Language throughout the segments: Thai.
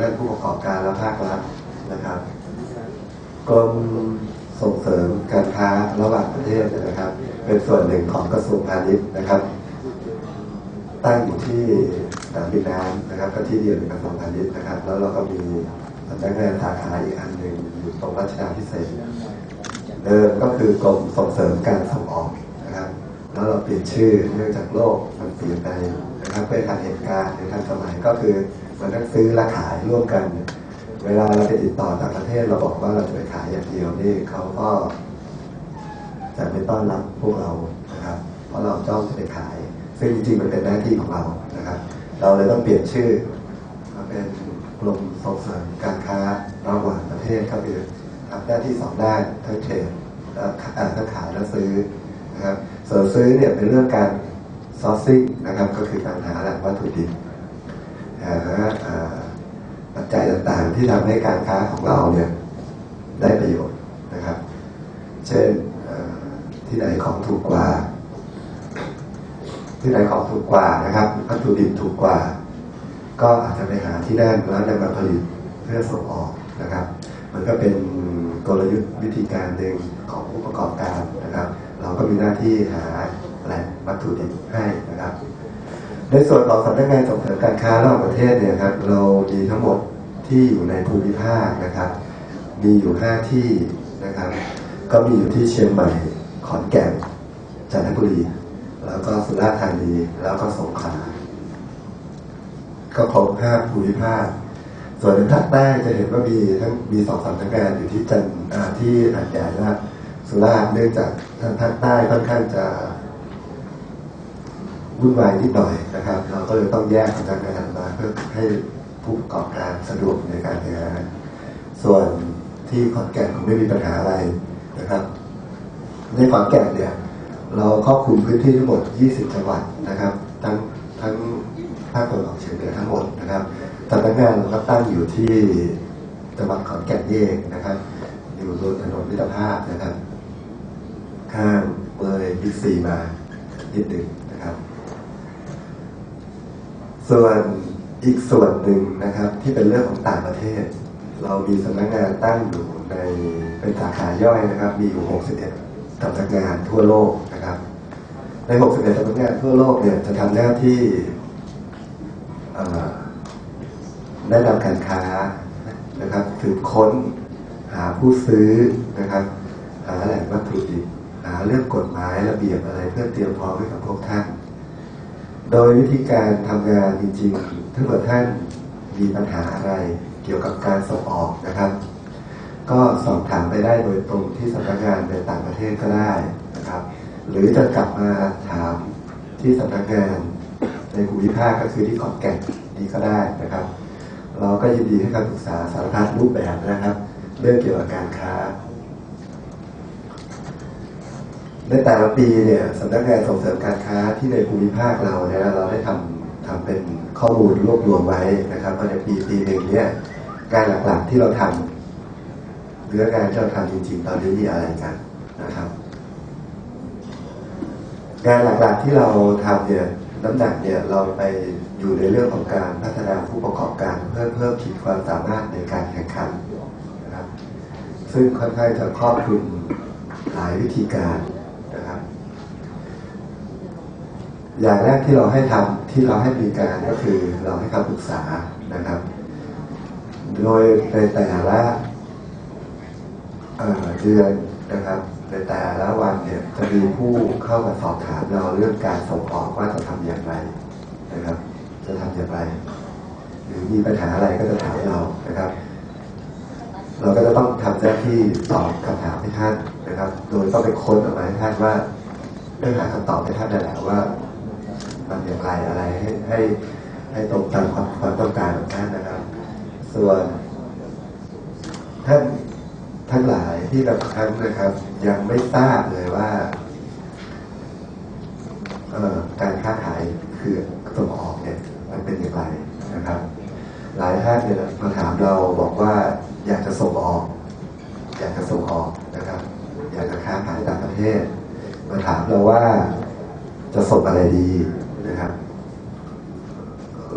ด้านผู้ประกอบการและภาครัฐนะครับกรมส่งเสริมการค้าระหว่างประเทศนะครับ เป็นส่วนหนึ่งของกระทรวงพาณิชย์นะครับ ตั้งอยู่ที่สนามบินน้ำนะครับก็ที่เดียวกับกระทรวงพาณิชย์นะครับ แล้วเราก็มีสำนักงานสาขาอีกอันหนึ่งอยู่ตรงรัชดาพิเศษกเดิมก็คือกรมส่งเสริมการส่งออก แล้วเราเปลี่ยนชื่อเนื่องจากโลกมันเปลี่ยนไปนะครับเพื่อทันเหตุการณ์ในทันสมัยก็คือมันต้องซื้อและขายร่วมกัน เวลาเราไปติดต่อต่างประเทศเราบอกว่าเราจะไปขายอย่างเดียวนี่เขาก็จะไม่ต้อนรับพวกเรานะครับ เพราะเราจ้องจะไปขาย ซึ่งจริงๆมันเป็นหน้าที่ของเรานะครับ เราเลยต้องเปลี่ยนชื่อมาเป็นกรมส่งเสริมการค้าระหว่างประเทศก็คือทำหน้าที่สองด้านทั้งเทรดและอ่าทั้งขายและซื้อ นะครับ ส่วนซื้อเนี่ยเป็นเรื่องการซอร์ซิ่งนะครับ ก็คือการหาแหล่งวัตถุดิบหาปัจจัยต่างๆ ที่ทำให้การค้าของเราเนี่ยได้ประโยชน์นะครับ เช่นที่ไหนของถูกกว่า ที่ไหนของถูกกว่านะครับวัตถุดิบถูกกว่า ก็อาจจะไปหาที่นั่นแล้วนำมาผลิตเพื่อส่งออกนะครับ มันก็เป็น กลยุทธ์วิธีการหนึ่งของผู้ประกอบการนะครับ เราก็มีหน้าที่หาแหล่งวัตถุดิบให้นะครับ ในส่วนของสำนักงานส่งเสริมการค้าระหว่างประเทศเนี่ยครับเรามีทั้งหมดที่อยู่ในภูมิภาคนะครับ มีอยู่ 5 ที่นะครับ ก็มีอยู่ที่เชียงใหม่ขอนแก่นจันทบุรี แล้วก็สุราษฎร์ธานีแล้วก็สงขลาก็ครบห้าภูมิภาค ส่วนในภาคใต้จะเห็นว่ามีทั้งมีสองสำนักงานอยู่ที่จันที่หาดใหญ่และสุราษฎร์เนื่องจากทางภาคใต้ค่อนข้างจะวุ่นวายนิดหน่อยนะครับ เราก็เลยต้องแยกสำนักงานมาเพื่อให้ผู้ประกอบการสะดวกในการทำงานส่วนที่ขอนแก่นคงไม่มีปัญหาอะไรนะครับในขอนแก่นเนี่ย เราครอบคลุมพื้นที่ทั้งหมด 20 จังหวัดนะครับ ทั้งทั้งภาคตะวันออกเฉียงเหนือทั้งหมดนะครับ สำนักงานเราก็ตั้งอยู่ที่จังหวัดขอนแก่นเองนะครับ อยู่บนถนนมิตรภาพนะครับ ข้างเลยบิ๊กซีมานิดหนึ่งนะครับ ส่วนอีกส่วนหนึ่งนะครับ ที่เป็นเรื่องของต่างประเทศ เรามีสำนักงานตั้งอยู่ในเป็นสาขาย่อยนะครับ มีอยู่ 61สำนักงานทั่วโลกนะครับ ใน 61สำนักงานทั่วโลกเนี่ยจะทำหน้าที่อ่อ แนะนำการค้านะครับสืบค้นหาผู้ซื้อนะครับ หาแหล่งวัตถุดิบหาเรื่องกฎหมายระเบียบอะไรเพื่อเตรียมพร้อมให้กับพวกท่าน โดยวิธีการทำงานจริงๆถ้าเกิดท่านมีปัญหาอะไรเกี่ยวกับการส่งออกนะครับ ก็สอบถามไปได้โดยตรงที่สำนักงานในต่างประเทศก็ได้นะครับ หรือจะกลับมาถามที่สำนักงานในภูมิภาคก็คือที่ขอนแก่นนี้ก็ได้นะครับ เราก็ยินดีให้คำปรึกษาสารพัดรูปแบบนะครับ เรื่องเกี่ยวกับการค้า ในแต่ละปีเนี่ยสำนักงานส่งเสริมการค้าที่ในภูมิภาคเราเนี่ยเราได้ทำทำเป็นข้อมูลรวบรวมไว้นะครับว่าในปีปีหนึ่งเนี่ยงานหลักๆที่เราทำเนื้องานที่เราทำจริงๆ ตอนนี้มีอะไรกันนะครับงานหลักๆที่เราทำเนี่ย น้ำหนักเนี่ยเราไปอยู่ในเรื่องของการพัฒนาผู้ประกอบการ เพื่อเพิ่มขีดความสามารถในการแข่งขันนะครับ ซึ่งค่อนข้างจะครอบคลุมหลายวิธีการนะครับ อย่างแรกที่เราให้ทำที่เราให้บริการก็คือเราให้คำปรึกษานะครับ โดยในแต่ละเอ่อเดือนนะครับ ในแต่ละวันเนี่ยจะมีผู้เข้ามาสอบถามเราเรื่องการส่งออกว่าจะทำอย่างไรนะครับ จะทำอย่างไร หรือมีปัญหาอะไรก็จะถามเรานะครับ เราก็จะต้องทำหน้าที่ตอบคำถามให้ท่านนะครับ โดยต้องไปค้นออกมาให้ท่านว่าเรื่องหาคำตอบให้ท่านนั่นแหละว่ามันอย่างไรอะไรให้ให้ให้ตรงตามความความต้องการของท่านนะครับ ส่วนท่านทั้งหลาย ที่บางครั้งนะครับ ยังไม่ทราบเลยว่าการค้าขายคือส่งออกเนี่ย มันเป็นอย่างไรนะครับ หลายท่านเนี่ยมาถามเราบอกว่า อยากจะส่งออก อยากจะส่งออกนะครับ อยากจะค้าขายต่างประเทศ มาถามเราว่าจะส่งอะไรดีนะครับ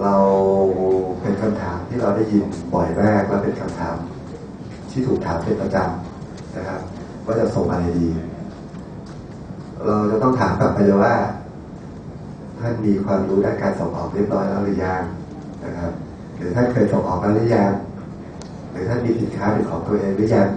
เราเป็นคำถามที่เราได้ยินบ่อยมากและเป็นคำถามที่ถูกถามเป็นประจำ นะครับว่าจะส่งอะไรดี เราจะต้องถามกลับไปเลยว่า ท่านมีความรู้ด้านการส่งออกเรียบร้อยแล้วหรือยังนะครับ หรือท่านเคยส่งออกมาหรือยังหรือท่านมีสินค้าเป็นของตัวเองหรือยัง